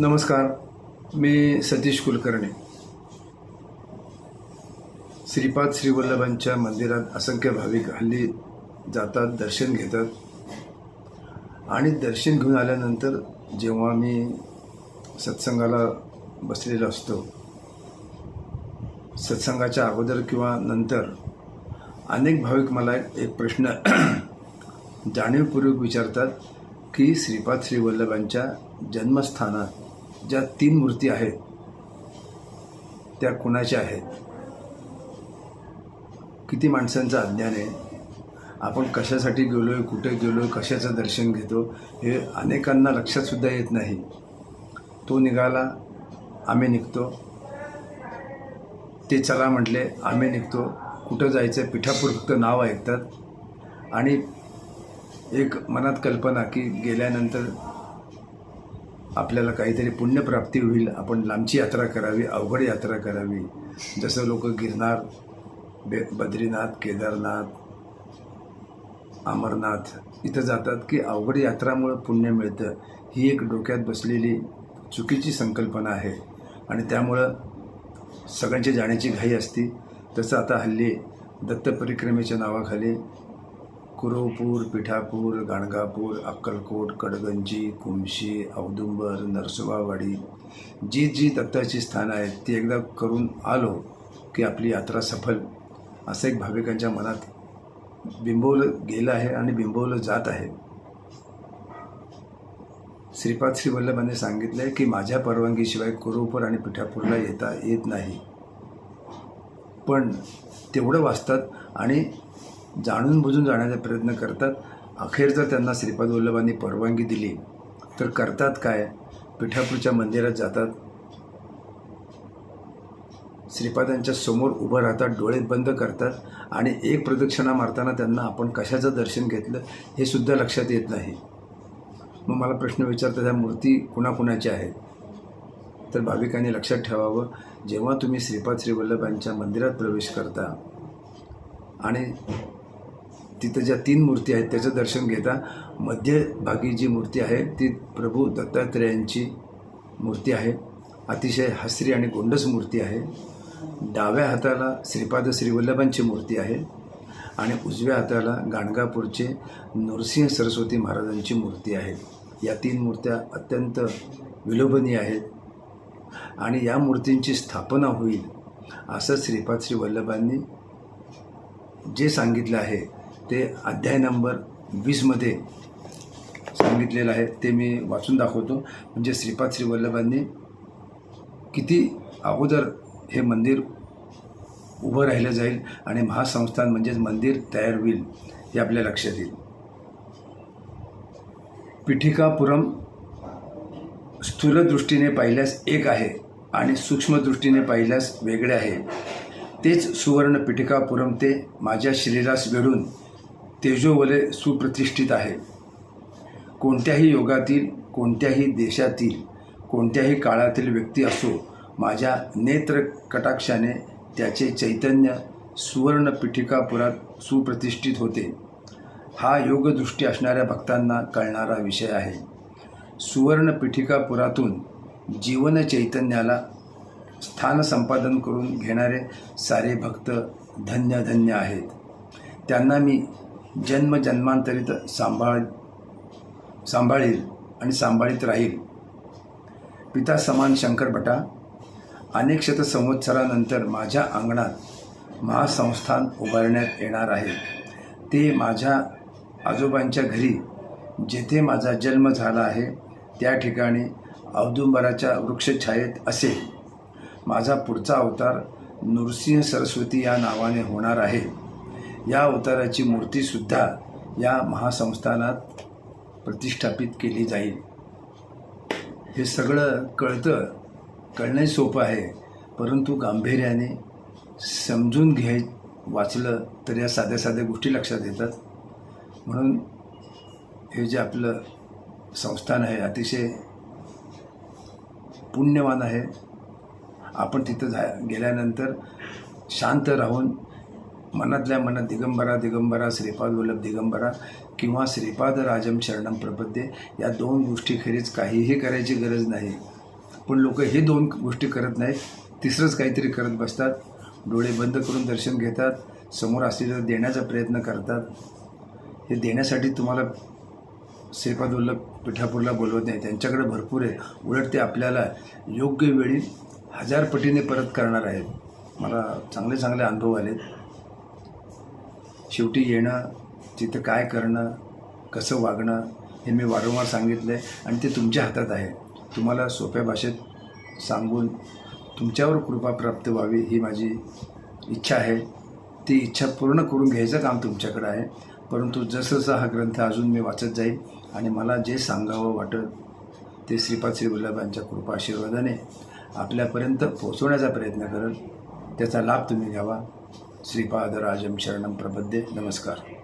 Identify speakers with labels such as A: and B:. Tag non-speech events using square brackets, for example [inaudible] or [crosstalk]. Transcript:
A: नमस्कार मी सतीश कुलकर्णी. श्रीपाद श्रीवल्लभांच्या मंदिरात असंख्य भाविक हल्ली जातात दर्शन घेतात. आणि दर्शन घेऊन आल्यानंतर जेव्हा मी सत्संगाला बसलेलो असतो सत्संगाच्या अगोदर किंवा नंतर अनेक भाविक मला एक प्रश्न [clears throat] जाणीवपूर्वक विचारतात की श्रीपाद श्रीवल्लभांच्या जन्मस्थानात ज्या तीन मूर्ती आहेत त्या कुणाच्या आहेत? किती माणसांचं अज्ञान आहे? आपण कशासाठी गेलो आहे कुठे गेलो आहे कशाचं दर्शन घेतो हे अनेकांना लक्षातसुद्धा येत नाही. तो निघाला आम्ही निघतो. ते चला म्हटले आम्ही निघतो. कुठं जायचं पिठापूर फक्त नाव ऐकतात. आणि एक मनात कल्पना की गेल्यानंतर आपल्याला काहीतरी पुण्यप्राप्ती होईल. आपण लांबची यात्रा करावी अवघड यात्रा करावी. जसं लोक गिरनार बे बद्रीनाथ केदारनाथ अमरनाथ इथं जातात की अवघड यात्रामुळं पुण्य मिळतं. ही एक डोक्यात बसलेली चुकीची संकल्पना आहे. आणि त्यामुळं सगळ्यांची जाण्याची घाई असती. तसं आता हल्ली दत्त परिक्रमेच्या नावाखाली कुरवपूर पिठापूर गाणगापूर अक्कलकोट कडगंजी कुमशी औदुंबर नरसोबावाडी जी जी दत्ताची स्थानं आहेत ती एकदा करून आलो की आपली यात्रा सफल. असं एक भाविकांच्या मनात बिंबवलं गेलं आहे आणि बिंबवलं जात आहे. श्रीपाद श्रीवल्लभांनी सांगितलं आहे की माझ्या परवानगीशिवाय कुरवपूर आणि पिठापूरला येता येत नाही. पण तेवढं वाचतात आणि जाणून बुजून जाण्याचा प्रयत्न करतात. अखेर जर त्यांना श्रीपाद वल्लभांनी परवानगी दिली तर करतात काय? पिठापूरच्या मंदिरात जातात. श्रीपादांच्या समोर उभं राहतात डोळे बंद करतात आणि एक प्रदक्षिणा मारताना त्यांना आपण कशाचं दर्शन घेतलं हे सुद्धा लक्षात येत नाही. मग मला प्रश्न विचारतात ह्या मूर्ती कुणाकुणाच्या आहेत? तर भाविकांनी लक्षात ठेवावं जेव्हा तुम्ही श्रीपाद श्रीवल्लभांच्या मंदिरात प्रवेश करता आणि तिथं ज्या तीन मूर्ती आहेत त्याचं दर्शन घेता मध्यभागी जी मूर्ती आहे ती प्रभू दत्तात्रेयांची मूर्ती आहे. अतिशय हसरी आणि गोंडस मूर्ती आहे. डाव्या हाताला श्रीपाद श्रीवल्लभांची मूर्ती आहे आणि उजव्या हाताला गाणगापूरचे नरसिंह सरस्वती महाराजांची मूर्ती आहे. या तीन मूर्त्या अत्यंत विलोभनीय आहेत आणि या मूर्तींची स्थापना होईल असं श्रीपाद श्री वल्लभांनी जे सांगितलं आहे ते अध्याय नंबर वीसमध्ये सांगितलेलं आहे ते मी वाचून दाखवतो. म्हणजे श्रीपाद श्री वल्लभांनी किती अगोदर हे मंदिर उभं राहिलं जाईल आणि महासंस्थान म्हणजेच मंदिर तयार होईल हे आपल्या लक्षात येईल. पिठिकापुरम स्थूल दृष्टीने पाहिल्यास एक आहे आणि सूक्ष्मदृष्टीने पाहिल्यास वेगळे आहे. तेच सुवर्ण पिठिकापुरम ते माझ्या शरीरास वेढून तेजोवले सुप्रतिष्ठित आहे. कोणत्याही योगातील कोणत्याही देशातील कोणत्याही काळातील व्यक्ती असो माझ्या नेत्र कटाक्षाने त्याचे चैतन्य सुवर्णपीठिकापुरात सुप्रतिष्ठित होते. हा योगदृष्टी असणाऱ्या भक्तांना कळणारा विषय आहे. सुवर्णपीठिकापुरातून जीवन चैतन्याला स्थान संपादन करून घेणारे सारे भक्त धन्य धन्य आहेत. त्यांना मी जन्म जन्मांतरित सांभाळ सांभाळील आणि सांभाळीत राहील. पिता समान शंकर भटा अनेक शतसंवत्सरानंतर माझ्या अंगणात महासंस्थान उभारण्यात येणार आहे. ते माझ्या आजोबांच्या घरी जेथे माझा जन्म झाला आहे त्या ठिकाणी औदुंबराच्या वृक्षछायेत असेल माझा पुढचा अवतार नृसिंह सरस्वती या नावाने होणार आहे. या अवताराची मूर्तीसुद्धा या महासंस्थानात प्रतिष्ठापित केली जाईल. हे सगळं कळतं कळणंही सोपं आहे परंतु गांभीर्याने समजून घ्याय वाचलं तर या साध्या साध्या गोष्टी लक्षात येतात. म्हणून हे जे आपलं संस्थान आहे अतिशय पुण्यवान आहे. आपण तिथं जा गेल्यानंतर शांत राहून मनातल्या मनात दिगंबरा दिगंबरा श्रीपाद वल्लभ दिगंबरा किंवा श्रीपाद राजम शरणम प्रपद्ये या दोन गोष्टीखेरीज काहीही करायची गरज नाही. पण लोक हे दोन गोष्टी करत नाहीत तिसरंच काहीतरी करत बसतात. डोळे बंद करून दर्शन घेतात समोर असलेलं देण्याचा प्रयत्न करतात. हे देण्यासाठी तुम्हाला श्रीपाद वल्लभ पिठापूरला बोलवत नाही त्यांच्याकडे भरपूर आहे. उलट ते आपल्याला योग्य वेळी हजार पटीने परत करणार आहेत. मला चांगले चांगले अनुभव आलेत. शेवटी येणं तिथं काय करणं कसं वागणं हे मी वारंवार सांगितलं आहे आणि ते तुमच्या हातात आहे. तुम्हाला सोप्या भाषेत सांगून तुमच्यावर कृपा प्राप्त व्हावी ही माझी इच्छा आहे. ती इच्छा पूर्ण करून घ्यायचं काम तुमच्याकडं आहे. परंतु जसजसा हा ग्रंथ अजून मी वाचत जाईल आणि मला जे सांगावं वाटत ते श्रीपाद श्री वल्लभांच्या कृपा आशीर्वादाने आपल्यापर्यंत पोहोचवण्याचा प्रयत्न करेल त्याचा लाभ तुम्ही घ्यावा. श्रीपादराजं शरणं शरणम प्रबद्धे नमस्कार.